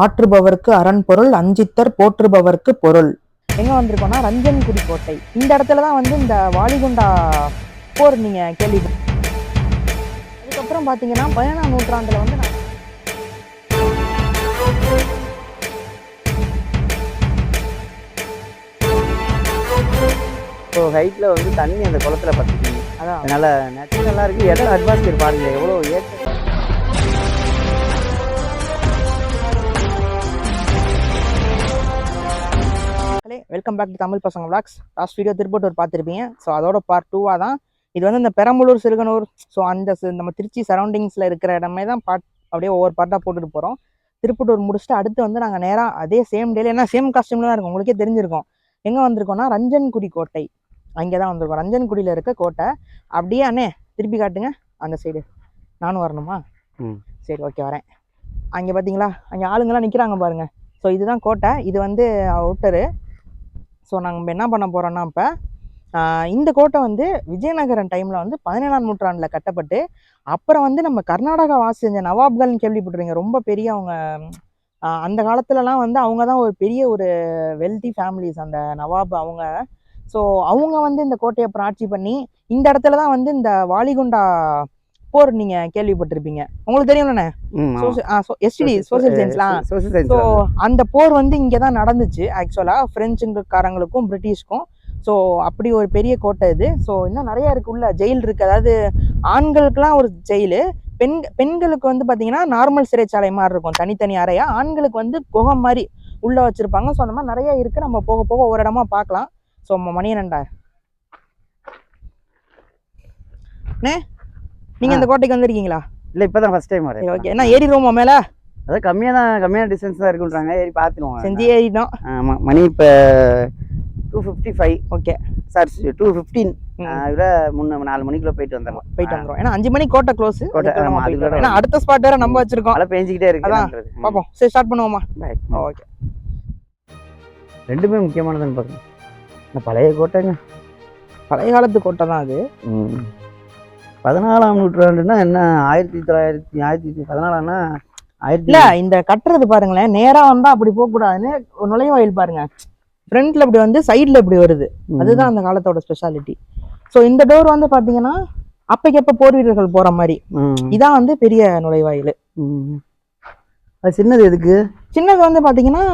ஆற்றுபவர்க்கு அரண் பொருள் அஞ்சித்தர் போற்றுபவர்க்கு பொருள். எங்க வந்திருக்கோம்னா ரஞ்சன்குடி கோட்டை. இந்த இடத்துல தான் வந்து இந்த வாலிகுண்டா போர் நீங்க கேள்வி அதுக்கப்புறம் பாத்தீங்கன்னா பதினேழாம் நூற்றாண்டுல வந்து நான் ஸோ ஹைட்டில் வந்து தண்ணி அந்த குளத்துல பத்துக்குங்க அதான். அதனால நேச்சுரலாக இருக்குது இடம் அட்மாஸ்பியர் பாருங்க. எவ்வளோ ஏற்ற மக்களே வெல்கம் பேக் டு தமிழ் பசங்க vlogs. லாஸ்ட் வீடியோ திருப்பத்தூர் பார்த்துருப்பீங்க. ஸோ அதோட பார்ட் டூவாக தான் இது வந்து இந்த பெரம்பலூர் சிறுகனூர் ஸோ அந்த நம்ம திருச்சி சரௌண்டிங்ஸில் இருக்கிற இடமே தான் பார்ட் அப்படியே ஒவ்வொரு பார்ட்டாக போட்டுட்டு போகிறோம் திருப்பத்தூர் முடிச்சுட்டு அடுத்து வந்து நாங்கள் நேராக அதே சேம் டேல ஏன்னா சேம் காஸ்டியூமில் தான் இருக்கும். உங்களுக்கே தெரிஞ்சிருக்கும். எங்கே வந்திருக்கோம்னா ரஞ்சன்குடி கோட்டை. அங்கே தான் வந்திருக்கோம். ரஞ்சன்குடியில் இருக்க கோட்டை. அப்படியே அண்ணே திருப்பி காட்டுங்க. அந்த சைடு நானும் வரணுமா? ம். சரி ஓகே வரேன். அங்கே பார்த்தீங்களா அங்கே ஆளுங்கெல்லாம் நிற்கிறாங்க பாருங்க. ஸோ இதுதான் கோட்டை. இது வந்து அவுட்டரு ஸோ நாங்கள் என்ன பண்ண போகிறோன்னா இப்போ இந்த கோட்டை வந்து விஜயநகரன் டைமில் வந்து பதினேழாம் நூற்றாண்டில் கட்டப்பட்டு அப்புறம் வந்து நம்ம கர்நாடகா வாசி செஞ்ச நவாப்கள்னு கேள்விப்பட்டிருக்கீங்க. ரொம்ப பெரிய அவங்க அந்த காலத்துலலாம் வந்து அவங்க தான் ஒரு பெரிய ஒரு வெல்தி ஃபேமிலிஸ் அந்த நவாப் அவங்க. ஸோ அவங்க வந்து இந்த கோட்டையை அப்புறம் ஆட்சி பண்ணி இந்த இடத்துல தான் வந்து இந்த வாலிகுண்டா போர் நீங்கள் கேள்விப்பட்டிருப்பீங்க. உங்களுக்கு தெரியும்லண்ணே? எஸ்டிடி சோசியல் சயின்ஸ்லாம் ஸோ அந்த போர் வந்து இங்கே தான் நடந்துச்சு ஆக்சுவலாக ஃப்ரெஞ்சுக்காரங்களுக்கும் பிரிட்டிஷ்க்கும் ஸோ அப்படி ஒரு பெரிய கோட்டை இது. ஸோ இன்னும் நிறைய இருக்கு உள்ள. ஜெயில் இருக்கு. அதாவது ஆண்களுக்குலாம் ஒரு ஜெயிலு பெண் பெண்களுக்கு வந்து பார்த்தீங்கன்னா நார்மல் சிறைச்சாலை மாதிரி இருக்கும். தனித்தனி அறையா. ஆண்களுக்கு வந்து குகை மாதிரி உள்ள வச்சிருப்பாங்க. ஸோ அந்த மாதிரி நிறைய இருக்கு. நம்ம போக போக ஒரு இடமா பார்க்கலாம். ஸோ மணியனண்டா அண்ணே நீங்க இந்த கோட்டைக்கு வந்திருக்கீங்களா? இல்லை இப்போ தான் ஃபஸ்ட் டைம் வரேன் ஓகே என்ன ஏறிடுவோமா மேல? அதான் கம்மியாக தான் கம்மியான டிஸ்டன்ஸ் தான் இருக்குன்றாங்க. ஏறி பார்த்துருவோம் செஞ்சு ஏறிட்டோம் ஆமாம் மணி இப்போ two fifty five okay. Sorry two fifteen ம். இதில் முன்ன நாலு மணிக்குள்ள போயிட்டு வந்துடலாம் போயிட்டு வந்துரும் ஏன்னா அஞ்சு மணிக்கு கோட்டை க்ளோஸ் கோட்டை, ஆமா, ஏன்னா அடுத்த ஸ்பாட் வேற நம்ம வச்சிருக்கோம். மழை பெஞ்சிக்கிட்டே இருக்கு அதான், என்னன்றது. ம். பாப்போம் சரி ஸ்டார்ட் பண்ணுவோமா. ஓகே ரெண்டுமே முக்கியமானதுன்னு இந்த பழைய கோட்டைங்க. பழைய காலத்து கோட்டை தான் அது. பதினாலாம் நூற்றாண்டுனா என்ன? ஆயிரத்தி தொள்ளாயிரத்தி ஆயிரத்தி பதினாலாம்னா ஆயிரத்தி இல்ல இந்த கட்டுறது பாருங்களேன். நேரா வந்தா அப்படி போக கூடாதுன்னு ஒரு நுழைவாயில் பாருங்க. ஃப்ரண்ட்ல இப்படி வந்து சைடுல இப்படி வருது. அதுதான் அந்த காலத்தோட ஸ்பெஷாலிட்டி ஸோ இந்த டோர் வந்து பாத்தீங்கன்னா அப்பைக்கப்ப போர் வீரர்கள் போற மாதிரி. இதான் வந்து பெரிய நுழைவாயில். அது சின்னது எதுக்கு? சின்னது வந்து பாத்தீங்கன்னா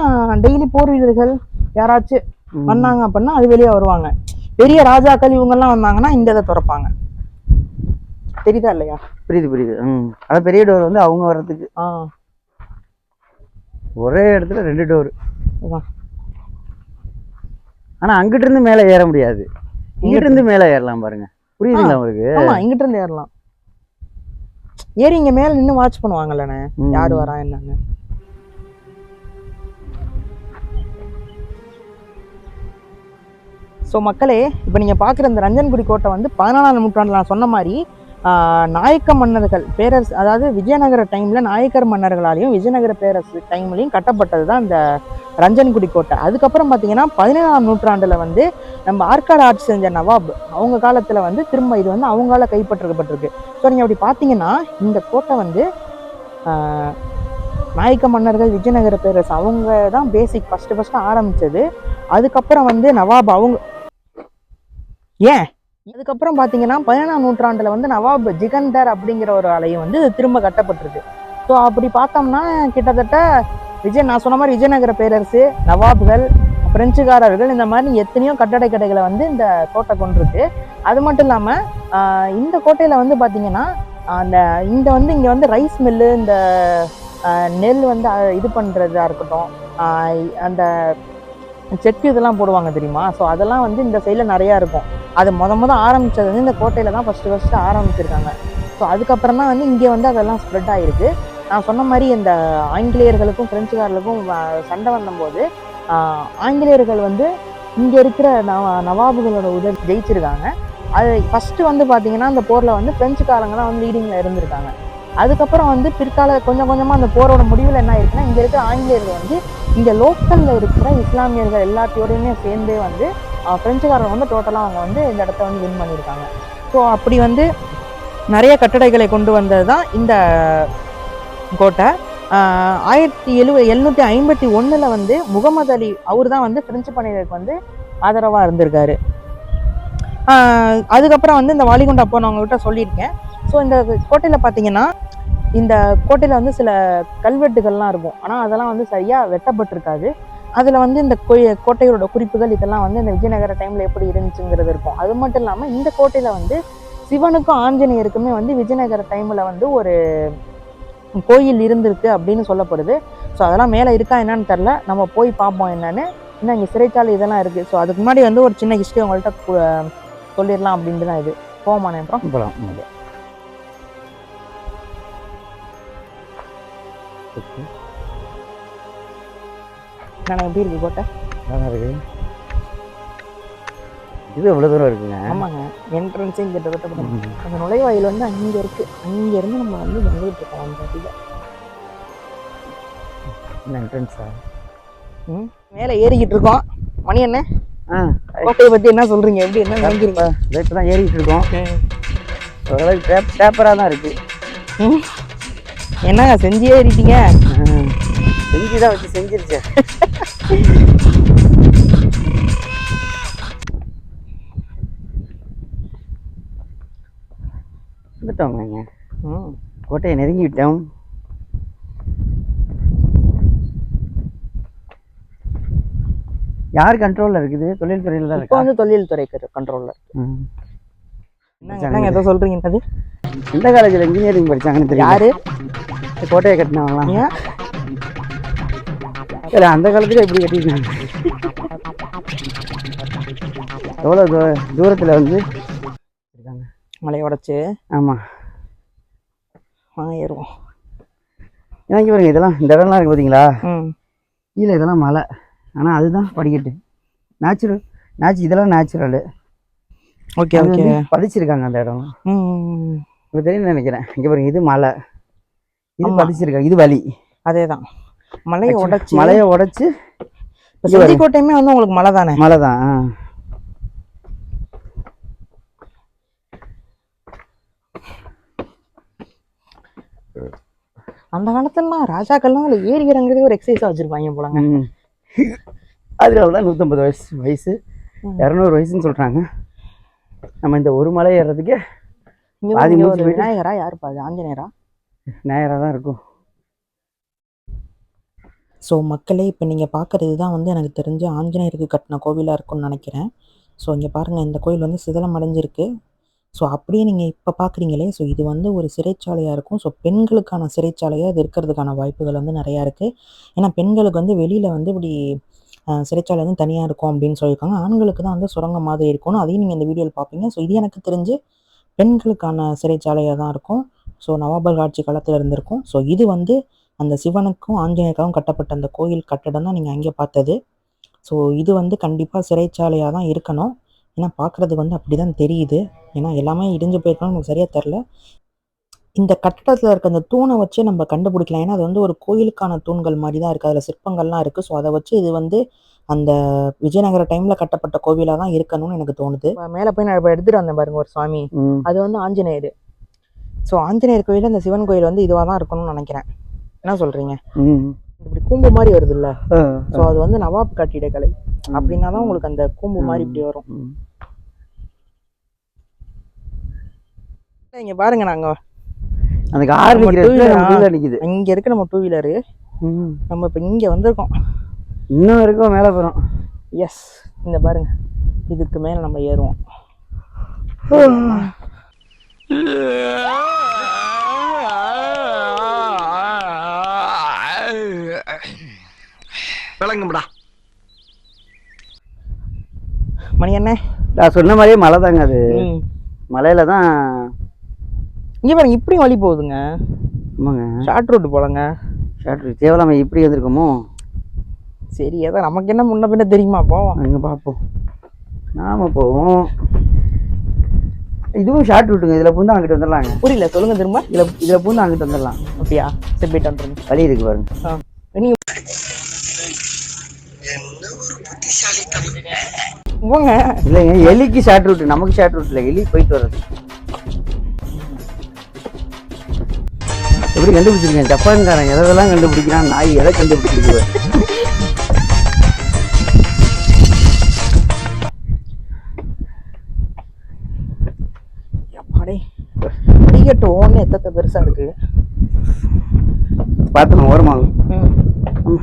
டெய்லி போர் வீரர்கள் யாராச்சும். வந்தாங்க அப்படின்னா அது வெளியே வருவாங்க. பெரிய ராஜாக்கள் இவங்கெல்லாம் வந்தாங்கன்னா இந்த இதை திறப்பாங்க. தெரியுதா இல்லையா? புரியுது புரியுது. ம். அதான் பெரிய டோர் வந்து அவங்க வர்றதுக்கு. ஆ. ஒரே இடத்துல ரெண்டு டோர். ஆனா அங்கிட்டு இருந்து மேலே ஏற முடியாது. இங்கிட்டு இருந்து. மேலே ஏறலாம் பாருங்க. புரியுதுங்களா உங்களுக்கு? ஆமா இங்கிட்ட இருந்து ஏறலாம். ஏறி இங்க மேல நின்னு வாட்ச் பண்ணுவாங்கல்லண்ணே. யாரு வரா என்னன்னு. ஸோ மக்களே இப்போ நீங்கள் பார்க்குற இந்த ரஞ்சன்குடி கோட்டை வந்து பதினாலாம் நூற்றாண்டில் நான் சொன்ன மாதிரி நாயக்க மன்னர்கள் பேரரசு அதாவது விஜயநகர டைமில் நாயக்கர் மன்னர்களாலையும் விஜயநகர பேரரசு டைம்லையும் கட்டப்பட்டது தான் இந்த ரஞ்சன்குடி கோட்டை. அதுக்கப்புறம் பார்த்தீங்கன்னா பதினேழாம் நூற்றாண்டில் வந்து நம்ம ஆற்காடு ஆட்சி செஞ்ச நவாப் அவங்க காலத்தில் வந்து திரும்ப இது வந்து அவங்களால கைப்பற்றப்பட்டிருக்கு. ஸோ நீங்கள் அப்படி பார்த்தீங்கன்னா இந்த கோட்டை வந்து நாயக்க மன்னர்கள் விஜயநகர பேரரசு அவங்க தான் பேசிக் ஃபஸ்ட்டு ஃபஸ்ட்டு ஆரம்பித்தது அதுக்கப்புறம் வந்து நவாப் அவங்க ஏன்? அதுக்கப்புறம் பார்த்தீங்கன்னா பதினேழாம் நூற்றாண்டில் வந்து நவாப் ஜிகந்தர் அப்படிங்கிற ஒரு ஆலயம் வந்து திரும்ப கட்டப்பட்டிருக்கு. ஸோ அப்படி பார்த்தோம்னா கிட்டத்தட்ட விஜய் நான் சொன்ன மாதிரி விஜயநகர பேரரசு நவாப்கள் பிரெஞ்சுக்காரர்கள் இந்த மாதிரி எத்தனையோ கட்டடை கடைகளை வந்து இந்த கோட்டை கொண்டிருக்கு. அது மட்டும் இல்லாமல் இந்த கோட்டையில் வந்து பார்த்தீங்கன்னா அந்த இந்த வந்து இங்கே வந்து ரைஸ் மில்லு இந்த நெல் வந்து இது பண்ணுறதா இருக்கட்டும் அந்த செக்கு இதெல்லாம் போடுவாங்க தெரியுமா? ஸோ அதெல்லாம் வந்து இந்த சைடில் நிறையா இருக்கும். அது மொத முத ஆரம்பித்தது வந்து இந்த கோட்டையில் தான் ஃபஸ்ட்டு ஃபஸ்ட்டு ஆரம்பிச்சிருக்காங்க. ஸோ அதுக்கப்புறம் தான் வந்து இங்கே வந்து அதெல்லாம் ஸ்ப்ரெட் ஆகிருக்கு நான் சொன்ன மாதிரி இந்த ஆங்கிலேயர்களுக்கும் பிரெஞ்சுக்காரர்களுக்கும் சண்டை வந்தபோது ஆங்கிலேயர்கள் வந்து இங்கே இருக்கிற நவ நவாபுகளோட உதவி ஜெயிச்சிருக்காங்க. அது ஃபஸ்ட்டு வந்து பார்த்தீங்கன்னா அந்த போரில் வந்து பிரெஞ்சுக்காரங்க தான் வந்து லீடிங்கில் இருந்திருக்காங்க. அதுக்கப்புறம் வந்து பிற்கால கொஞ்சம் கொஞ்சமாக அந்த போரோட முடிவில் என்ன ஆயிருக்குன்னா இங்கே இருக்கிற ஆங்கிலேயர்கள் வந்து இங்கே லோக்கலில் இருக்கிற இஸ்லாமியர்கள் எல்லாத்தையோடையுமே சேர்ந்தே வந்து ஃப்ரெஞ்சுக்காரர் வந்து டோட்டலாக அவங்க வந்து இந்த இடத்த வந்து வின் பண்ணியிருக்காங்க. ஸோ அப்படி வந்து நிறைய கட்டடைகளை கொண்டு வந்தது தான் இந்த கோட்டை. ஆயிரத்தி எழுவ எழுநூற்றி ஐம்பத்தி ஒன்றில் வந்து முகமது அலி அவர் தான் வந்து பிரெஞ்சு பணிகளுக்கு வந்து ஆதரவாக இருந்திருக்காரு. அதுக்கப்புறம் வந்து இந்த வாலிகுண்டா அப்போ சொல்லியிருக்கேன். ஸோ இந்த கோட்டையில் பார்த்தீங்கன்னா இந்த கோட்டையில் வந்து சில கல்வெட்டுகள்லாம் இருக்கும். ஆனால் அதெல்லாம் வந்து சரியாக வெட்டப்பட்டிருக்காது. அதில் வந்து இந்த கோய- கோட்டையோட குறிப்புகள் இதெல்லாம் வந்து இந்த விஜயநகர டைமில் எப்படி இருந்துச்சுங்கிறது இருக்கும். அது மட்டும் இல்லாமல் இந்த கோட்டையில் வந்து சிவனுக்கும் ஆஞ்சநேயருக்குமே வந்து விஜயநகர டைமில் வந்து ஒரு கோயில் இருந்திருக்கு அப்படின்னு சொல்லப்படுது. ஸோ அதெல்லாம் மேலே இருக்கா என்னன்னு தெரில நம்ம போய் பார்ப்போம் என்னன்னு. இன்னும் இங்கே சிறைச்சாலை இதெல்லாம் இருக்குது ஸோ அதுக்கு முன்னாடி வந்து ஒரு சின்ன ஹிஸ்ட்ரி உங்கள்கிட்ட சொல்லிடலாம் அப்படின்ட்டு தான் இது போமானே அப்புறம்? நான் எப்படி இருக்கு கோட்டை நல்லா இருக்கு இது எவ்வளோ தூரம் இருக்குங்க? ஆமாங்க. என்ட்ரன்ஸே இங்கே கிட்டத்தட்ட ம். அந்த நுழைவாயில் வந்து அங்கே இருக்கு. அங்கேருந்து நம்ம வந்து வந்துட்டு இருக்கோம் அந்த இதில் என்ட்ரன்ஸா மேலே ஏறிக்கிட்டு இருக்கோம். மணி என்ன? ஆ. கோட்டையை பற்றி என்ன சொல்கிறீங்க எப்படி என்ன நினைக்கிறீங்க இப்போ தான் ஏறிக்கிட்டு இருக்கோம். ஓரளவுக்கு டேப் டேப்பராக தான் இருக்குது ம். என்னங்க செஞ்சே ஏறிட்டீங்க செஞ்சு தான் வச்சு செஞ்சிருச்சு. வந்துட்டோங்க ம். கோட்டையை நெருங்கி விட்டோம். யார் கண்ட்ரோலில் இருக்குது? தொழில்துறையில் தான் இப்போ வந்து தொழில்துறை கண்ட்ரோலில் ம். என்னங்க எதோ சொல்கிறீங்க அது எந்த காலேஜில் இன்ஜினியரிங் படிச்சாங்கன்னு தெரியும் யாரு? கோட்டையை கட்டினவங்களாம் ஏன் இல்லை அந்த காலத்துல எப்படி கட்டியிருக்காங்க எவ்வளோ தூ தூரத்தில் வந்து? இருக்காங்க. மலையை உடச்சி. ஆமாம் வாங்க ஏறுவோம் எனக்கு பாருங்க இதெல்லாம் இந்த இடம்லாம் இருக்கு பார்த்தீங்களா ம். கீழே இதெல்லாம் மலை. ஆனால் அதுதான் படிக்கட்டு. நேச்சுரல் நேச்சு இதெல்லாம் நேச்சுரலு ஓகே ஓகே. பதிச்சிருக்காங்க அந்த இடம் உங்களுக்கு தெரியும் நினைக்கிறேன். இங்கே பாருங்க இது மலை. இது. பதிச்சிருக்காங்க. இது வலி. அதேதான். மலையை உடைச்சி மலையை உடைச்சு இப்போ செஞ்சிக்கோட்டையுமே வந்து உங்களுக்கு மலை தானே? மலை தான். அந்த காலத்துலலாம் ராஜாக்கள்லாம் அதில் ஏறி இறங்குறதே ஒரு எக்ஸசைஸாக வச்சுருப்பாங்க போலங்க. அதனால தான் நூற்றம்பது வயசு வயசு. இரநூறு வயசுன்னு சொல்கிறாங்க நம்ம இந்த ஒரு மலை ஏறுறதுக்கு பாதி இங்கே மூச்சு ஒரு போயிட்டு- விநாயகரா யார் பாது? ஆஞ்சநேயரா? நேராக தான் இருக்கும். ஸோ மக்களே இப்போ நீங்கள் பார்க்குறது தான் வந்து எனக்கு தெரிஞ்சு ஆஞ்சநேயருக்கு கட்டின கோவிலாக இருக்கும்னு நினைக்கிறேன். ஸோ இங்கே பாருங்கள் இந்த கோயில் வந்து சிதலம் அடைஞ்சிருக்கு. ஸோ அப்படியே நீங்கள் இப்போ பார்க்குறீங்களே ஸோ இது வந்து ஒரு சிறைச்சாலையாக இருக்கும். ஸோ பெண்களுக்கான சிறைச்சாலையாக இது இருக்கிறதுக்கான வாய்ப்புகள் வந்து நிறையா இருக்குது ஏன்னா பெண்களுக்கு வந்து வெளியில் வந்து இப்படி சிறைச்சாலை வந்து தனியாக இருக்கும் அப்படின்னு சொல்லியிருக்காங்க. ஆண்களுக்கு தான் வந்து சுரங்கம் மாதிரி இருக்கும்னு அதையும் நீங்கள் இந்த வீடியோவில் பார்ப்பீங்க ஸோ இது எனக்கு தெரிஞ்சு பெண்களுக்கான சிறைச்சாலையாக தான் இருக்கும். ஸோ நவாபர் ஆட்சி காலத்தில் இருந்திருக்கும். ஸோ இது வந்து அந்த சிவனுக்கும் ஆஞ்சநேயருக்காகவும் கட்டப்பட்ட அந்த கோயில் கட்டடம் தான் நீங்கள் அங்கே பார்த்தது. ஸோ இது வந்து கண்டிப்பாக சிறைச்சாலையாக தான் இருக்கணும். ஏன்னா பார்க்குறதுக்கு வந்து அப்படி தான் தெரியுது. ஏன்னா எல்லாமே இடிஞ்சு போயிருக்கணும் நமக்கு சரியாக தெரில இந்த கட்டடத்தில் இருக்க அந்த தூணை வச்சு நம்ம கண்டுபிடிக்கலாம். ஏன்னா அது வந்து ஒரு கோயிலுக்கான தூண்கள் மாதிரி தான் இருக்குது அதில் சிற்பங்கள்லாம் இருக்குது ஸோ அதை வச்சு இது வந்து அந்த விஜயநகர டைமில் கட்டப்பட்ட கோவிலாக தான் இருக்கணும்னு எனக்கு தோணுது. மேலே போய் நான் இப்போ எடுத்துகிட்டு வந்தேன் பாருங்க ஒரு சுவாமி. அது வந்து ஆஞ்சநேயர். ஸோ ஆஞ்சநேயர் கோயில் அந்த சிவன் கோயில் வந்து இதுவாக தான் இருக்கணும்னு நினைக்கிறேன். என்ன சொல்கிறீங்க ம். இப்படி கூம்பு மாதிரி வருது இல்ல ஸோ அது வந்து நவாப் கட்டிடக்கலை அப்படின்னா தான் உங்களுக்கு அந்த கூம்பு மாதிரி இப்படி வரும். இங்க பாருங்க நாங்க. two-wheeler-ஆ? கீழே நிற்கிது இங்க இருக்கு நம்ம டூ வீலரு நம்ம இப்ப இங்க வந்திருக்கோம். இன்னும் இருக்கும் மேலே போகிறோம். எஸ் இந்த பாருங்க. இதுக்கு மேல நம்ம ஏறுவோம். விளங்கும்டா. மணி என்ன நான் சொன்ன மாதிரியே மலை தாங்க அது. மலையில தான் இங்க பாருங்க இப்படியும் வழி போகுதுங்க. ஆமாங்க. ஷார்ட் ரோடு போலங்க. ஷார்ட் தேவலாம இப்படி வந்திருக்கோமோ? சரி ஏதோ நமக்கு என்ன முன்ன பின்ன தெரியுமா? போவோம். அங்கே பார்ப்போம் நாம போவோம். இதுவும் ஷார்ட் ரூட்டுங்க இதில் பூந்து அங்கிட்டு வந்துடலாங்க. புரியல சொல்லுங்க திரும்ப. இதில் இதில் பூந்து அங்கிட்டு வந்துடலாம். அப்படியா? சரி போயிட்டு வந்துருங்க. வழி இருக்கு பாருங்க. ஆ. போங்க இல்லைங்க எலிக்கு ஷார்ட் ரூட் நமக்கு ஷார்ட் ரூட் இல்லை. எலி போயிட்டு வர்றது. எப்படி கண்டுபிடிச்சிருக்கேன் ஜப்பான்காரன் எதெல்லாம் கண்டுபிடிக்கிறான்? நாய் எதை கண்டுபிடிச்சிருக்கு படிக்கட்டு ஓன்னு எத்தத்தை பெருசா இருக்கு? பார்த்து நம்ம ஓரமாகும் ம்.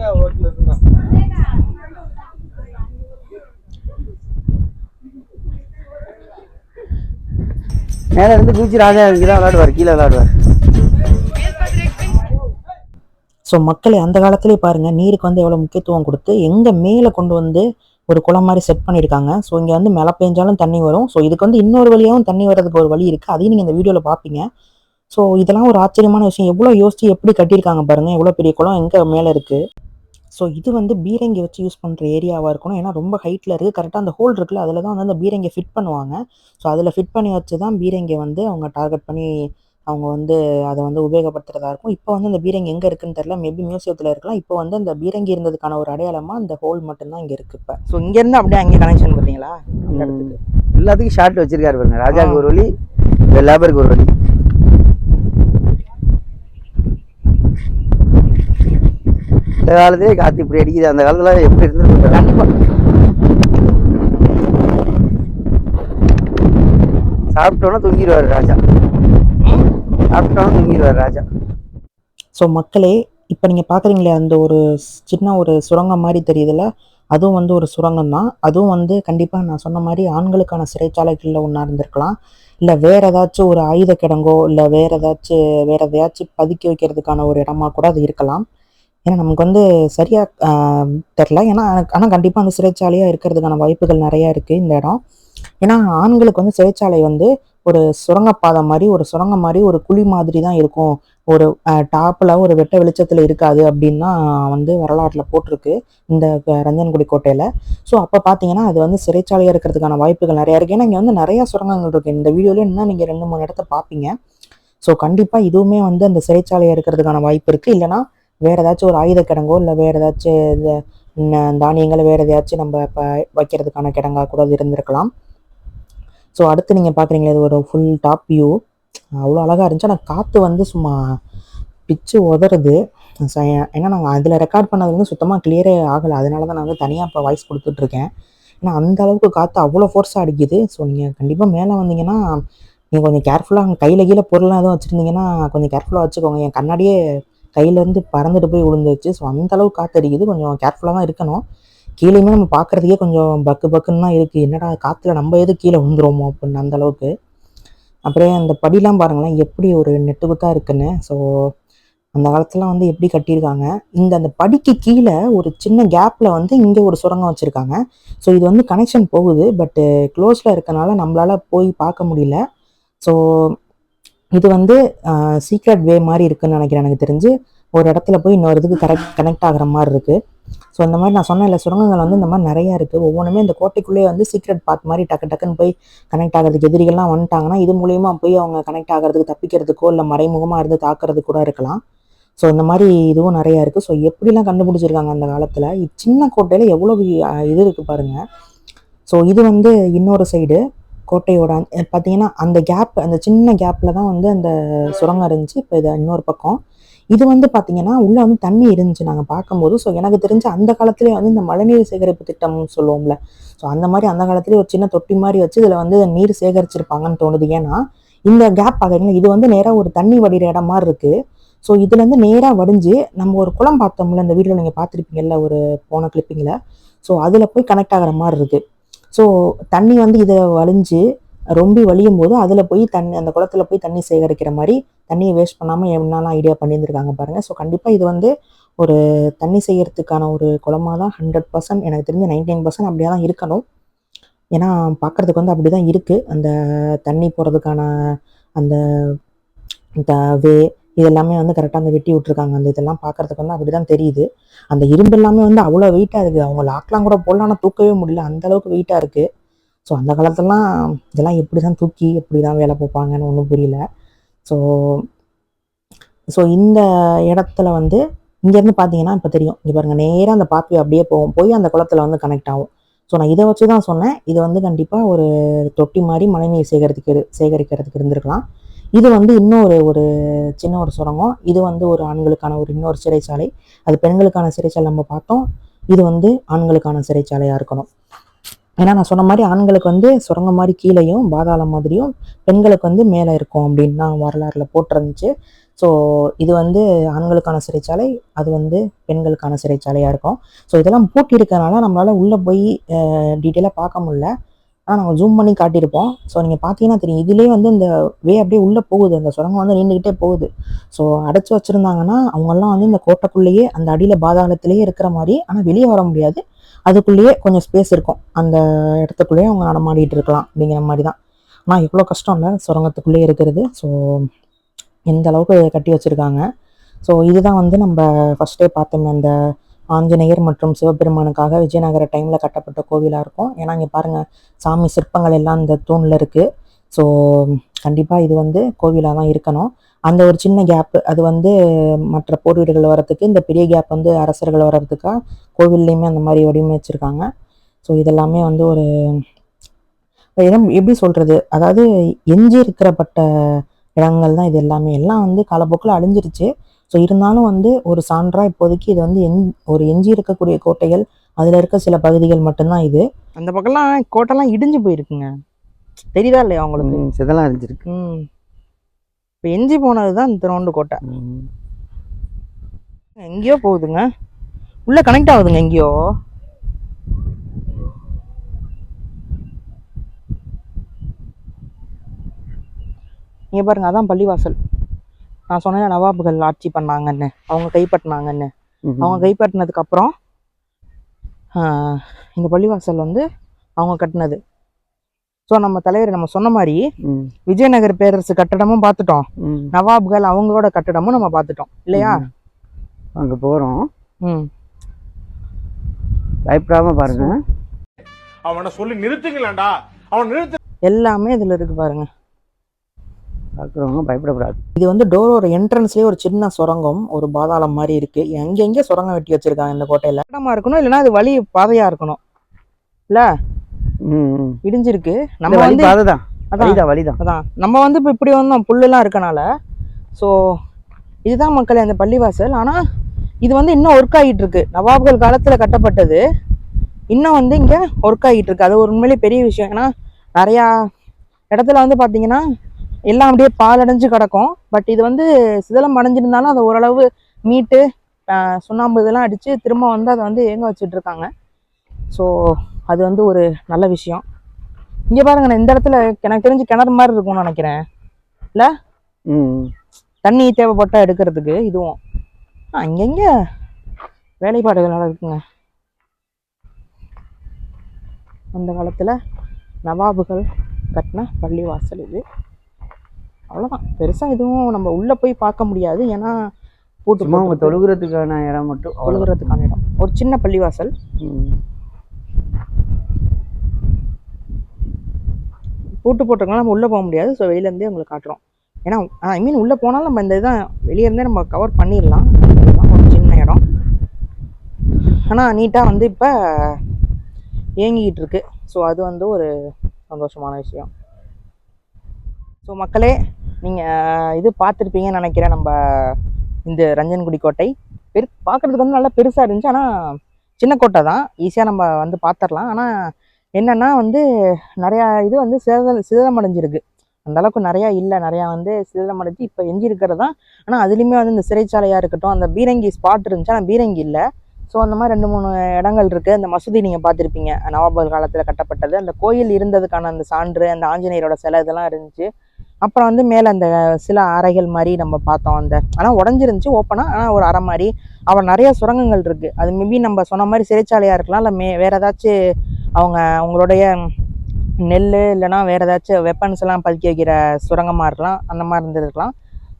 ஆமா மேல இருந்து குச்சி ராஜா இங்கே தான் விளையாடுவார் கீழே விளையாடுவார் ஸோ மக்களை அந்த காலத்திலே பாருங்க நீருக்கு வந்து எவ்வளோ முக்கியத்துவம் கொடுத்து எங்கே மேலே கொண்டு வந்து ஒரு குளம் மாதிரி செட் பண்ணியிருக்காங்க. ஸோ இங்கே வந்து மழை பெஞ்சாலும் தண்ணி வரும். ஸோ இதுக்கு வந்து இன்னொரு வழியாகவும் தண்ணி வர்றதுக்கு ஒரு வழி இருக்குது அதையும் நீங்கள் இந்த வீடியோவில் பார்ப்பீங்க ஸோ இதெல்லாம் ஒரு ஆச்சரியமான விஷயம். எவ்வளோ யோசித்து எப்படி கட்டியிருக்காங்க பாருங்க. எவ்வளோ பெரிய குளம் எங்கே மேலே இருக்குது ஸோ இது வந்து பீரங்கி வச்சு யூஸ் பண்ணுற ஏரியாவாக இருக்கணும். ஏன்னா ரொம்ப ஹைட்டில் இருக்குது கரெக்டாக அந்த ஹோல் இருக்குல்ல அதில் தான் வந்து அந்த பீரங்கியை ஃபிட் பண்ணுவாங்க. ஸோ அதில் ஃபிட் பண்ணி வச்சு தான் பீரங்கை வந்து அவங்க டார்கெட் பண்ணி அவங்க வந்து அதை வந்து உபயோகப்படுத்துறதா இருக்கும். இப்போ வந்து அந்த பீரங்கி எங்கே இருக்குன்னு தெரியல. மேபி மியூசியத்தில் இருக்கலாம். இப்போ வந்து அந்த பீரங்கி இருந்ததுக்கான ஒரு அடையாளமாக அந்த ஹோல் மட்டும்தான் இங்கே இருக்கு இப்போ. ஸோ இங்கேருந்து அப்படியே அங்கே கனெக்ஷன் பார்த்தீங்களா? எல்லாத்துக்கும் ஷார்ட் வச்சிருக்காரு பாருங்க. ராஜாவுக்கு ஒரு வழி லேபருக்கு ஒரு வழி இந்த காலத்திலே காத்து இப்படி அடிக்குது. அந்த காலத்துல எப்படி இருந்திருக்கு கண்டிப்பாக சாப்பிட்டோன்னா தூங்கிடுவார் ராஜா. ராஜா. ஸோ மக்களே இப்போ நீங்கள் பார்க்குறீங்களே அந்த ஒரு சின்ன ஒரு சுரங்கம் மாதிரி தெரியுதுல்ல? அதுவும் வந்து ஒரு சுரங்கம் தான். அதுவும் வந்து கண்டிப்பாக நான் சொன்ன மாதிரி ஆண்களுக்கான சிறைச்சாலைகளில் ஒன்றா இருந்திருக்கலாம். இல்லை வேற ஏதாச்சும் ஒரு ஆயுத கிடங்கோ இல்லை வேற ஏதாச்சும் வேற எதையாச்சும் பதுக்கி வைக்கிறதுக்கான ஒரு இடமா கூட அது இருக்கலாம். ஏன்னா நமக்கு வந்து சரியாக தெரில ஏன்னா ஆனால் கண்டிப்பாக அந்த சிறைச்சாலையாக இருக்கிறதுக்கான வாய்ப்புகள் நிறையா இருக்குது இந்த இடம். ஏன்னா ஆண்களுக்கு வந்து சிறைச்சாலை வந்து ஒரு சுரங்கப்பாதை மாதிரி ஒரு சுரங்கம் மாதிரி ஒரு குழி மாதிரி தான் இருக்கும். ஒரு டாப்பில் ஒரு வெட்ட வெளிச்சத்தில் இருக்காது அப்படின்னா வந்து வரலாற்றில் போட்டிருக்கு இந்த ரஞ்சன்குடி கோட்டையில். ஸோ அப்போ பார்த்தீங்கன்னா அது வந்து சிறைச்சாலையாக இருக்கிறதுக்கான வாய்ப்புகள் நிறையா இருக்குது ஏன்னா இங்கே வந்து நிறையா சுரங்கங்கள் இருக்குது இந்த வீடியோவில் இன்னும் நீங்கள் ரெண்டு மூணு இடத்த பார்ப்பீங்க ஸோ கண்டிப்பாக இதுவுமே வந்து அந்த சிறைச்சாலையாக இருக்கிறதுக்கான வாய்ப்பு இருக்குது இல்லைன்னா வேறு ஏதாச்சும் ஒரு ஆயுத கிடங்கோ இல்லை வேறு ஏதாச்சும் இந்த தானியங்களை தானியங்கள் வேறு எதையாச்சும் நம்ம இப்போ வைக்கிறதுக்கான கிடங்காக கூட இருந்திருக்கலாம். ஸோ அடுத்து நீங்கள் பார்க்குறீங்களே இது ஒரு ஃபுல் டாப் வியூ அவ்வளோ அழகாக இருந்துச்சு. ஆனால் காற்று வந்து சும்மா பிச்சு உதறது. ஏன்னா நாங்கள் அதில் ரெக்கார்ட் பண்ணது வந்து சுத்தமாக கிளியரே ஆகலை. அதனால தான் நான் வந்து தனியாக இப்போ வாய்ஸ் கொடுத்துட்ருக்கேன் ஏன்னா அந்த அளவுக்கு காற்று அவ்வளோ ஃபோர்ஸாக அடிக்குது. ஸோ நீங்கள் கண்டிப்பாக மேலே வந்தீங்கன்னா நீங்கள் கொஞ்சம் கேர்ஃபுல்லாக அங்கே கையில் கீழே பொருளாக எதுவும் வச்சுருந்தீங்கன்னா கொஞ்சம் கேர்ஃபுல்லாக வச்சுக்கோங்க. என் கண்ணாடியே கையிலேருந்து பறந்துட்டு போய் விழுந்துருச்சு. ஸோ அந்த அளவுக்கு காற்று அடிக்குது. கொஞ்சம் கேர்ஃபுல்லாக தான் இருக்கணும். கீழேயுமே நம்ம பார்க்குறதுக்கே கொஞ்சம் பக்கு பக்குன்னு தான் இருக்குது என்னடா காற்றுல நம்ம எது கீழே விழுந்துருவோமோ அப்படின்னு அந்த அளவுக்கு. அப்புறம் அந்த படிலாம் பாருங்களேன் எப்படி ஒரு நெட்டுக்குத்தா இருக்குன்னு. ஸோ அந்த காலத்துலாம் வந்து எப்படி கட்டியிருக்காங்க? இந்த அந்த படிக்கு கீழே ஒரு சின்ன கேப்பில் வந்து இங்கே ஒரு சுரங்கம் வச்சுருக்காங்க. ஸோ இது வந்து கனெக்ஷன் போகுது பட்டு க்ளோஸில் இருக்கனால நம்மளால் போய் பார்க்க முடியல. ஸோ இது வந்து சீக்ரெட் வே மாதிரி இருக்குன்னு நினைக்கிறேன் எனக்கு தெரிஞ்சு. ஒரு இடத்துல போய் இன்னொரு இதுக்கு கரெக்ட் கனெக்ட் ஆகிற மாதிரி இருக்குது ஸோ இந்த மாதிரி நான் சொன்னேன்ல சுரங்கங்கள் வந்து இந்த மாதிரி நிறையா இருக்குது ஒவ்வொன்றுமே இந்த கோட்டைக்குள்ளேயே வந்து சீக்ரெட் பார்ட் மாதிரி டக்கு டக்குன்னு போய் கனெக்ட் ஆகிறதுக்கு எதிரிகள்லாம் வந்துட்டாங்கன்னா இது மூலியமாக போய் அவங்க கனெக்ட் ஆகிறதுக்கு தப்பிக்கிறதுக்கோ இல்லை மறைமுகமாக இருந்து தாக்குறது கூட இருக்கலாம். ஸோ இந்த மாதிரி இதுவும் நிறையா இருக்குது ஸோ எப்படிலாம் கண்டுபிடிச்சிருக்காங்க அந்த காலத்தில்? சின்ன கோட்டையில் எவ்வளோ இது இருக்குது பாருங்கள் ஸோ இது வந்து இன்னொரு சைடு கோட்டையோட பார்த்தீங்கன்னா அந்த கேப் அந்த சின்ன கேப்பில் தான் வந்து அந்த சுரங்கம் இருந்துச்சு. இப்போ இது இன்னொரு பக்கம். இது வந்து பார்த்தீங்கன்னா உள்ளே வந்து தண்ணி இருந்துச்சு நாங்கள் பார்க்கும்போது. ஸோ எனக்கு தெரிஞ்ச அந்த காலத்துலேயே வந்து இந்த மழைநீர் சேகரிப்பு திட்டம்னு சொல்லுவோம்ல. ஸோ அந்த மாதிரி அந்த காலத்துலேயே ஒரு சின்ன தொட்டி மாதிரி வச்சு இதில் வந்து நீர் சேகரிச்சிருப்பாங்கன்னு தோணுது. ஏன்னா இந்த கேப் பார்த்தீங்கன்னா இது வந்து நேராக ஒரு தண்ணி வடிகிற இடம் மாதிரி இருக்குது ஸோ இதுலேருந்து நேராக வடிஞ்சு நம்ம ஒரு குளம் பார்த்தோம்ல இந்த வீடியோ நீங்கள் பார்த்துருப்பீங்கல்ல ஒரு போன கிளிப்பிங்கில் ஸோ அதில் போய் கனெக்ட் ஆகிற மாதிரி இருக்குது ஸோ தண்ணி வந்து இதை வலிஞ்சு ரொம்பி வலியும் போது அதில் போய் தண்ணி அந்த குளத்துல போய் தண்ணி சேகரிக்கிற மாதிரி தண்ணியை வேஸ்ட் பண்ணாமல் என்னெல்லாம் ஐடியா பண்ணியிருந்திருக்காங்க பாருங்கள் ஸோ கண்டிப்பாக இது வந்து ஒரு தண்ணி செய்கிறதுக்கான ஒரு குளமாக தான் ஹண்ட்ரட் பர்சன்ட் எனக்கு தெரிஞ்ச நைன்டி பர்சன்ட் அப்படியே தான் இருக்கணும். ஏன்னா பார்க்குறதுக்கு வந்து அப்படி தான் இருக்குது அந்த தண்ணி போகிறதுக்கான அந்த இந்த வே இது எல்லாமே வந்து கரெக்டாக அந்த வெட்டி விட்ருக்காங்க அந்த இதெல்லாம் பார்க்கறதுக்கு வந்து அப்படி தான் தெரியுது. அந்த இரும்பு எல்லாமே வந்து அவ்வளோ வெயிட்டாக இருக்குது அவங்க லாக்லாம் கூட போடலாம் ஆனால் தூக்கவே முடியல. அந்த அளவுக்கு வெயிட்டாக இருக்குது ஸோ அந்த காலத்துலலாம் இதெல்லாம் எப்படி தான் தூக்கி எப்படி தான் வேலை பார்ப்பாங்கன்னு ஒன்றும் புரியல. ஸோ ஸோ இந்த இடத்துல வந்து இங்கேருந்து பார்த்தீங்கன்னா இப்போ தெரியும். இங்கே பாருங்கள் நேராக அந்த பாத்வே அப்படியே போகும் போய் அந்த குளத்துல வந்து கனெக்ட் ஆகும். ஸோ நான் இதை வச்சு தான் சொன்னேன். இது வந்து கண்டிப்பாக ஒரு தொட்டி மாதிரி மழைநீர் சேகரித்துக்கு சேகரிக்கிறதுக்கு இருந்திருக்கலாம். இது வந்து இன்னொரு ஒரு சின்ன ஒரு சுரங்கம். இது வந்து ஒரு ஆண்களுக்கான ஒரு இன்னொரு சிறைச்சாலை. அது பெண்களுக்கான சிறைச்சாலை நம்ம பார்த்தோம். இது வந்து ஆண்களுக்கான சிறைச்சாலையாக இருக்கணும். ஏன்னா நான் சொன்ன மாதிரி ஆண்களுக்கு வந்து சுரங்கம் மாதிரி கீழேயும் பாதாளம் மாதிரியும் பெண்களுக்கு வந்து மேலே இருக்கும் அப்படின்னு தான் வரலாறுல போட்டிருந்துச்சு. ஸோ இது வந்து ஆண்களுக்கான சிறைச்சாலை அது வந்து பெண்களுக்கான சிறைச்சாலையாக இருக்கும். ஸோ இதெல்லாம் பூட்டி இருக்கறனால நம்மளால உள்ளே போய் டீட்டெயிலாக பார்க்க முடியல. ஆனால் நாங்கள் ஜூம் பண்ணி காட்டியிருப்போம். ஸோ நீங்கள் பார்த்தீங்கன்னா தெரியும் இதுலேயே வந்து இந்த வே அப்படியே உள்ளே போகுது. அந்த சுரங்கம் வந்து நீண்டுக்கிட்டே போகுது. ஸோ அடைச்சி வச்சுருந்தாங்கன்னா அவங்கெல்லாம் வந்து இந்த கோட்டைக்குள்ளேயே அந்த அடியில் பாதாளத்திலேயே இருக்கிற மாதிரி ஆனால் வெளியே வர முடியாது. அதுக்குள்ளேயே கொஞ்சம் ஸ்பேஸ் இருக்கும். அந்த இடத்துக்குள்ளேயே அவங்க நடமாடிட்டு இருக்கலாம் அப்படிங்கிற மாதிரி தான் ஆனால் எவ்வளோ கஷ்டம் இல்லை. சுரங்கத்துக்குள்ளேயே இருக்கிறது. ஸோ எந்த அளவுக்கு கட்டி வச்சுருக்காங்க. ஸோ இதுதான் வந்து நம்ம ஃபஸ்ட்டே பார்த்தோமே அந்த ஆஞ்சநேயர் மற்றும் சிவபெருமானுக்காக விஜயநகர டைமில் கட்டப்பட்ட கோவிலாக இருக்கும். ஏன்னா இங்கே பாருங்கள் சாமி சிற்பங்கள் எல்லாம் இந்த தூணில் இருக்குது ஸோ கண்டிப்பாக இது வந்து கோவிலாக தான் இருக்கணும். அந்த ஒரு சின்ன கேப்பு அது வந்து மற்ற போர் வீடுகள் வர்றதுக்கு இந்த பெரிய கேப் வந்து அரசர்கள் வர்றதுக்காக கோவில்லையுமே அந்த மாதிரி வடிவமைச்சிருக்காங்க. ஸோ இதெல்லாமே வந்து ஒரு இடம் எப்படி சொல்கிறது அதாவது எஞ்சி இருக்கிறப்பட்ட இடங்கள் தான் இது எல்லாமே. எல்லாம் வந்து காலப்போக்கில் அழிஞ்சிருச்சு. ஸோ இருந்தாலும் வந்து ஒரு சான்றாக இப்போதைக்கு இது வந்து எஞ் ஒரு எஞ்சி இருக்கக்கூடிய கோட்டைகள் அதில் இருக்க சில பகுதிகள் மட்டும்தான் இது. அந்த பக்கம்லாம் கோட்டைலாம் இடிஞ்சு போயிருக்குங்க. தெரியுதா இல்லையா உங்களுக்கு ம், சிதலாம் இருந்துருக்கு ம். இப்போ எஞ்சி போனது தான் இந்த திருவண்டு கோட்டை. எங்கேயோ போகுதுங்க. உள்ள கனெக்ட் ஆகுதுங்க எங்கேயோ. இங்க பாருங்க அதான் பள்ளிவாசல். நான் சொன்னேன் நவாபுகள் ஆட்சி பண்ணாங்கன்னு. அவங்க கைப்பற்றினாங்கன்னு. அவங்க கைப்பற்றினதுக்கு அப்புறம் இந்த பள்ளிவாசல் வந்து அவங்க கட்டினது. ஸோ நம்ம தலைவர் நம்ம சொன்ன மாதிரி விஜயநகர பேரரசு கட்டடமும் பார்த்துட்டோம் நவாப்கள் அவங்களோட கட்டடமும் நம்ம பார்த்துட்டோம் இல்லையா? அங்கே போகிறோம் ம். பயப்படாம பாருங்க. அவனை சொல்லி நிறுத்துங்களேன்டா. அவன் நிறுத்து எல்லாமே இதில் இருக்கு பாருங்க. பார்க்குறவங்க பயப்படக்கூடாது. இது வந்து டோரோட என்ட்ரன்ஸ்லேயே ஒரு சின்ன சுரங்கம் ஒரு பாதாளம் மாதிரி இருக்கு. எங்கெங்கே சுரங்கம் வெட்டி வச்சிருக்காங்க இந்த கோட்டையில? இடமா இருக்கணும் இல்லைன்னா அது வழி பாதையா இருக்கணும். இல்ல. இடிஞ்சிருக்கு. நம்ம வந்து பாதை தான் அதான் வழிதான் அதான். நம்ம வந்து இப்போ இப்படி வந்தோம் புல்லுலாம் இருக்கனால. ஸோ இதுதான் மக்களே அந்த பள்ளிவாசல். ஆனால் இது வந்து இன்னும் ஒர்க் ஆகிட்டு இருக்கு நவாப்கள் காலத்தில் கட்டப்பட்டது. இன்னும் வந்து இங்கே ஒர்க் ஆகிட்டு இருக்கு அது ஒரு உண்மையிலே பெரிய விஷயம். ஏன்னா நிறையா இடத்துல வந்து பார்த்தீங்கன்னா எல்லாம் அப்படியே பாலடைஞ்சு கிடக்கும். பட் இது வந்து சிதலம் அடைஞ்சிருந்தாலும் அதை ஓரளவு மீட்டு சுண்ணாம்பு இதெல்லாம் அடித்து திரும்ப வந்து அதை வந்து ஏங்க வச்சுட்டு இருக்காங்க. ஸோ அது வந்து ஒரு நல்ல விஷயம். இங்கே பாருங்க நான் இந்த இடத்துல எனக்கு தெரிஞ்சு கிணறு மாதிரி இருக்கும்னு நினைக்கிறேன். ம் ம். தண்ணி தேவைப்பட்டா எடுக்கிறதுக்கு இதுவும். அங்கங்க வேலைப்பாடுகள் நடக்குங்க அந்த காலத்தில் நவாபுகள் கட்டின பள்ளிவாசல் இது. அவ்வளோதான் பெருசாக எதுவும் நம்ம உள்ளே போய் பார்க்க முடியாது. ஏன்னா பூட்டு அவங்க. தொழுகிறதுக்கான இடம் மட்டும். தொழுகிறதுக்கான இடம். ஒரு சின்ன பள்ளிவாசல் பூட்டு போட்டிருக்கனால நம்ம உள்ளே போக முடியாது. ஸோ வெளியிலேருந்தே உங்களுக்கு காட்டுறோம். ஏன்னா ஐ மீன் உள்ளே போனாலும் நம்ம இந்த இதான் வெளியே இருந்தே நம்ம கவர் பண்ணிடலாம். ஒரு சின்ன இடம். ஆனால் நீட்டாக வந்து இப்போ இயங்கிக்கிட்டு இருக்கு. ஸோ அது வந்து ஒரு சந்தோஷமான விஷயம். ஸோ மக்களே நீங்கள் இது பார்த்துருப்பீங்கன்னு நினைக்கிறேன் நம்ம இந்த ரஞ்சன்குடி கோட்டை. பெரு பார்க்குறதுக்கு வந்து நல்லா பெருசாக இருந்துச்சு. ஆனால் சின்ன கோட்டை தான். ஈஸியாக நம்ம வந்து பார்த்துடலாம். ஆனால் என்னென்னா வந்து நிறையா இது வந்து சிதல் சிதலமடைஞ்சிருக்கு அந்த அளவுக்கு நிறையா இல்லை. நிறையா வந்து சிதலமடைஞ்சு இப்போ எஞ்சி இருக்கிறது தான் ஆனால் அதுலேயுமே வந்து இந்த சிறைச்சாலையாக இருக்கட்டும் அந்த பீரங்கி ஸ்பாட் இருந்துச்சு. ஆனால் பீரங்கி இல்லை. ஸோ அந்த மாதிரி ரெண்டு மூணு இடங்கள் இருக்குது அந்த மசூதி நீங்கள் பார்த்துருப்பீங்க. நவாபர் காலத்தில் கட்டப்பட்டது. அந்த கோயில் இருந்ததுக்கான அந்த சான்று அந்த ஆஞ்சநேயரோட சிலை இதெல்லாம் இருந்துச்சு. அப்புறம் வந்து மேலே அந்த சில அறைகள் மாதிரி நம்ம பார்த்தோம். அந்த ஆனால் உடஞ்சிருந்துச்சு ஓப்பனாக ஆனால் ஒரு அறை மாதிரி. அப்புறம் நிறைய சுரங்கங்கள் இருக்குது அது மேபி நம்ம சொன்ன மாதிரி சிறைச்சாலையாக இருக்கலாம். இல்லை மே வேறு ஏதாச்சும் அவங்க அவங்களுடைய நெல் இல்லைன்னா வேறு ஏதாச்சும் வெப்பன்ஸ் எல்லாம் பதுக்கி வைக்கிற சுரங்கமாக இருக்கலாம் அந்த மாதிரி இருந்திருக்கலாம்.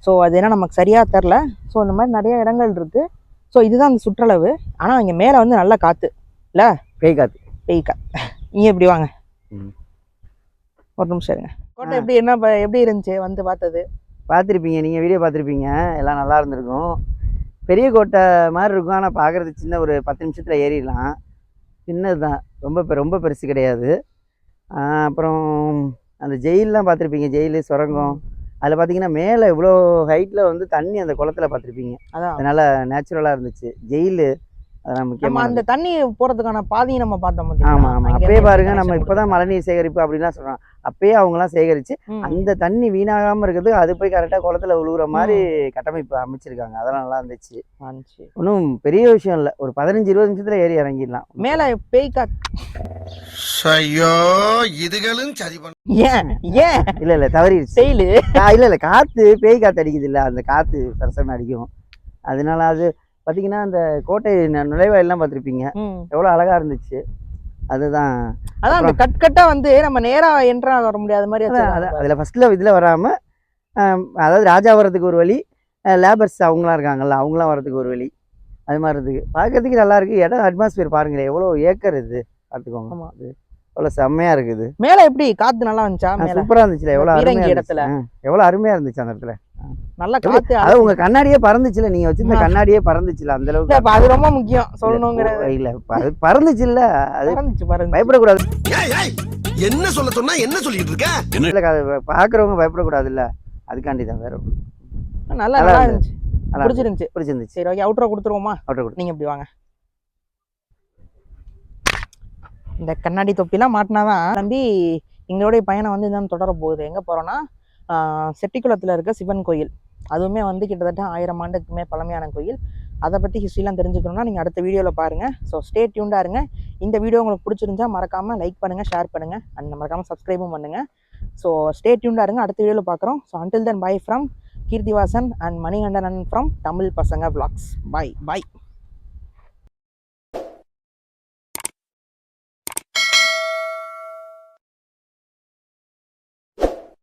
ஸோ அது என்ன நமக்கு சரியாக தெரில ஸோ இந்த மாதிரி நிறைய இடங்கள் இருக்குது ஸோ இதுதான் அந்த சுற்றளவு. ஆனால் இங்கே மேலே வந்து நல்லா காற்று பேய் காத்து. பெய் கா இங்கே எப்படி வாங்க. ஒரு நிமிஷம் இருங்க. கோட்டை. எப்படி என்ன ப- எப்படி இருந்துச்சு வந்து பார்த்தது? பார்த்துருப்பீங்க நீங்கள் வீடியோ பார்த்துருப்பீங்க. எல்லாம் நல்லா இருந்திருக்கும். பெரிய கோட்டை மாதிரி இருக்கும். ஆனால் பார்க்குறது சின்ன ஒரு பத்து நிமிஷத்தில் ஏறிடலாம். சின்னது தான் ரொம்ப ரொம்ப பெருசு கிடையாது. அப்புறம் அந்த ஜெயிலெலாம் பார்த்துருப்பீங்க. ஜெயிலு சுரங்கம். அதில் பார்த்தீங்கன்னா மேலே இவ்வளோ ஹைட்டில் வந்து தண்ணி அந்த குளத்துல பார்த்துருப்பீங்க. அதான். அதனால நேச்சுரலாக இருந்துச்சு. ஜெயிலு அதெல்லாம் முக்கியமாக அந்த தண்ணி போறதுக்கான பாதையை நம்ம பார்த்தோம்? ஆமாம் ஆமாம் அப்பயே பாருங்க நம்ம இப்போதான் மழைநீர் சேகரிப்பு அப்படின்லாம் சொல்கிறோம் அப்பயே அவங்களாம் சேகரித்து. அந்த தண்ணி வீணாகாமல் இருக்கிறது அது போய் கரெக்டாக குளத்துல விழுகுற மாதிரி கட்டமைப்பு அமைச்சிருக்காங்க. அதெல்லாம் நல்லா இருந்துச்சு. ஒன்றும் பெரிய விஷயம் இல்லை. ஒரு பதினஞ்சு இருபது நிமிஷத்துல ஏறி இறங்கிடலாம். மேல பேய் காத்து ஐயோ இதுகளும் சரி பண்ண ஏன்? ஏன்? இல்லை இல்லை தவறிடுச்சு. செயலு ஆ, இல்ல இல்ல காத்து பேய் காத்து அடிக்குது இல்ல. அந்த காத்து சரசரன்னு அடிக்கும். அதனால அது பாத்தீங்கன்னா அந்த கோட்டை நு- நுழைவாயில்லாம் பார்த்திருப்பீங்க. ம். எவ்வளவு அழகா இருந்துச்சு. அதுதான். அதான் அந்த கட் கட்டா வந்து நம்ம நேரா என்ட்ரா வர முடியாத மாதிரி அதுல ஃபர்ஸ்ட்ல இதுல வராம ஆம், அதாவது ராஜாவரத்துக்கு ஒரு வழி லேபர்ஸ் அவங்களாம் இருக்காங்கல்ல அவங்களாம் வரதுக்கு ஒரு வழி. அது மாதிரி இருக்கு. பார்க்கறதுக்கு நல்லா இருக்கு. இடம் அட்மாஸ்பியர் பாருங்களேன் எவ்வளவு ஏக்கர் இது. பார்த்துக்கோங்க. அது எவ்வளவு செம்மையா இருக்குது. மேல எப்படி? காத்து நல்லா வந்துச்சா? மேல? சூப்பரா இருந்துச்சுல எவ்வளவு பீரங்கி அருமையா இடத்துல. இடத்துல எவ்வளவு அருமையா இருந்துச்சு அந்த இடத்துல. நல்லா காத்து அது உங்க கண்ணாடியே பறந்துச்சுல நீங்க வச்சிருந்த. கண்ணாடியே பறந்துச்சுல அந்த அளவுக்கு? அது ரொம்ப முக்கியம் சொல்லணுங்கிற இல்ல, இல்ல பற- பறந்துச்சுல்ல அது பறந்துச்சு பறந்துச்சு. பயப்படக்கூடாது. என்ன சொல்ல சொன்னா என்ன சொல்லிட்டு இருக்க? இல்ல, பாக்குறவங்க பயப்படக்கூடாது இல்ல அதுக்காண்டி தான் வேற இல்ல. நல்லா நல்லா இருந்துச்சு. பிடிச்சிருந்துச்சு. பிடிச்சிருந்துச்சு. சரி ஓகே அவுட்ரோ கொடுத்துருவோமா? அவுட்டர் கொடு நீங்க இப்படி வாங்க. இந்த கண்ணாடி தொப்பிலாம் மாட்டினாதான் தம்பி எங்களுடைய பயணம் வந்து இன்னும் தொடர போகுது எங்க போறோம்னா செட்டிக்குளத்தில் இருக்க சிவன் கோயில். அதுவுமே வந்து கிட்டத்தட்ட ஆயிரம் ஆண்டுக்குமே பழமையான கோயில். அதை பற்றி ஹிஸ்ட்ரிலாம் தெரிஞ்சுக்கணும்னா நீங்கள் அடுத்த வீடியோவில் பாருங்கள் ஸோ ஸ்டே டியூண்டாக இருங்க. இந்த வீடியோ உங்களுக்கு பிடிச்சிருந்தா மறக்காமல் லைக் பண்ணுங்கள் ஷேர் பண்ணுங்கள் அண்ட் மறக்காமல் சப்ஸ்கிரைபும் பண்ணுங்கள் ஸோ ஸ்டே டியூண்டாக இருங்க. அடுத்த வீடியோவில் பார்க்குறோம் so until then bye from Keerthivasan and Manikandan from Tamil பசங்க வ்ளாக்ஸ் பை பை